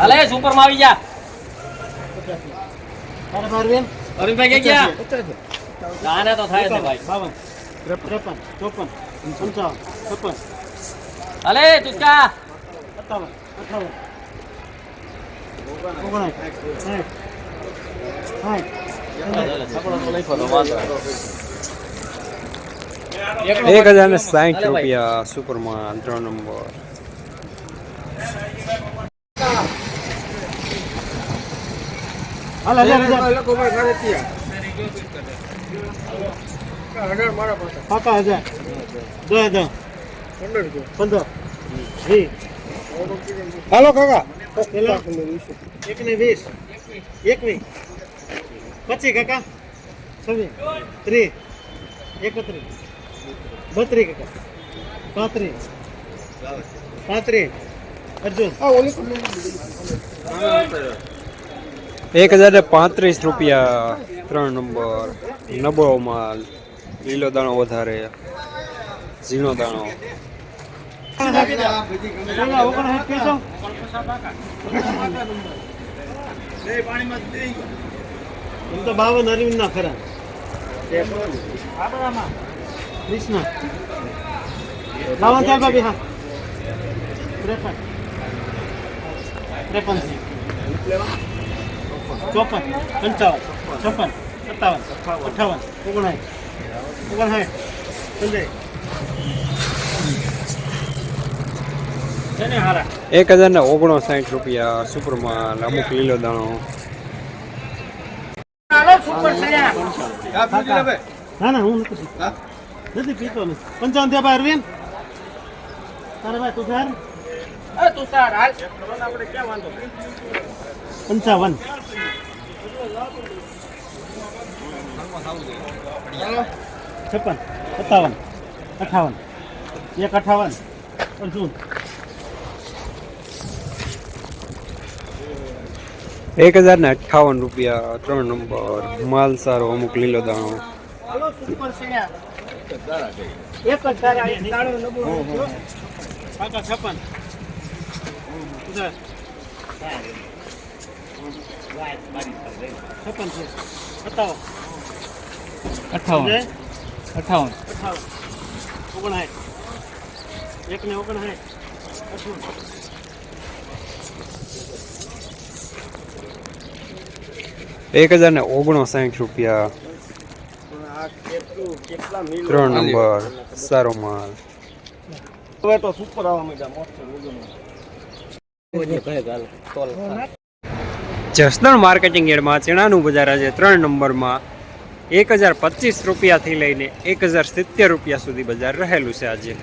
હાલે સુપરમાં આવી જા. અરવિંદભાઈ ગયા? તો થાય છે ભાઈ. બાવન ત્રેપન ચોપન પંચાવન છપ્પન. હાલે તુચકા સત્તાવન અઠાવન ઓગણસાઠ સાઠ સાઠ. એક હજાર ને સાહીઠ રૂપિયા સુપરમાં ત્રણ નંબર. હાલ હજાર હજાર પાકા હજાર. દસ હજાર પંદર વીસ હાલો કાકા. પેલા એક ને વીસ. એકવીસ પચીસ કાકા. છવ્વીસ. ત્રીસ. એકત્રીસ. બત્રીસ કાકા. પાંત્રીસ. પાંત્રીસ. અર્જુન. એક હજાર પાંત્રીસ રૂપિયા ત્રણ નંબર. નબળો માલ. લીલો દાણો વધારે. ઝીણો દાણો. બાવન અરવિંદ ના ખરા કૃષ્ણ બાવન હા ત્રેપન ચોપન પંચાવન છપ્પન સત્તાવન અઠાવન ઓગણસાઠ ઓગણસાઠ હારા. એક હજાર ને ઓગણસાઠ રૂપિયા સુપરમાં અમુક લીલો દાણો. ના ના હું નથી પીતો. નથી પંચાવન થયા ભાઈ અરવિંદ. તારે ભાઈ તું પંચાવન. છપ્પન સત્તાવન અઠાવન એક અઠાવન અર્જુન એક હજાર ને અઠ્ઠાવન રૂપિયા ત્રણ નંબર. માલ સારો અમુક લીલો દાણો. એક હજાર છપ્પન. છપ્પન છે. સત્તાવન. અઠાવન. અઠાવન. અઠાવન. ઓગણસાઠ. એક ને ઓગણસાઠ. અઠાવન એક હજાર ને ઓગણસાઠ રૂપિયા ત્રણ નંબર. સારો માલ. હવે તો સુપર આવવા માંડ્યા જસદણ માર્કેટિંગ યાર્ડમાં ચણાનું બજાર આજે ત્રણ નંબરમાં એક હજાર પચીસ રૂપિયાથી લઈને એક હજાર સિત્તેર રૂપિયા સુધી બજાર રહેલું છે આજે.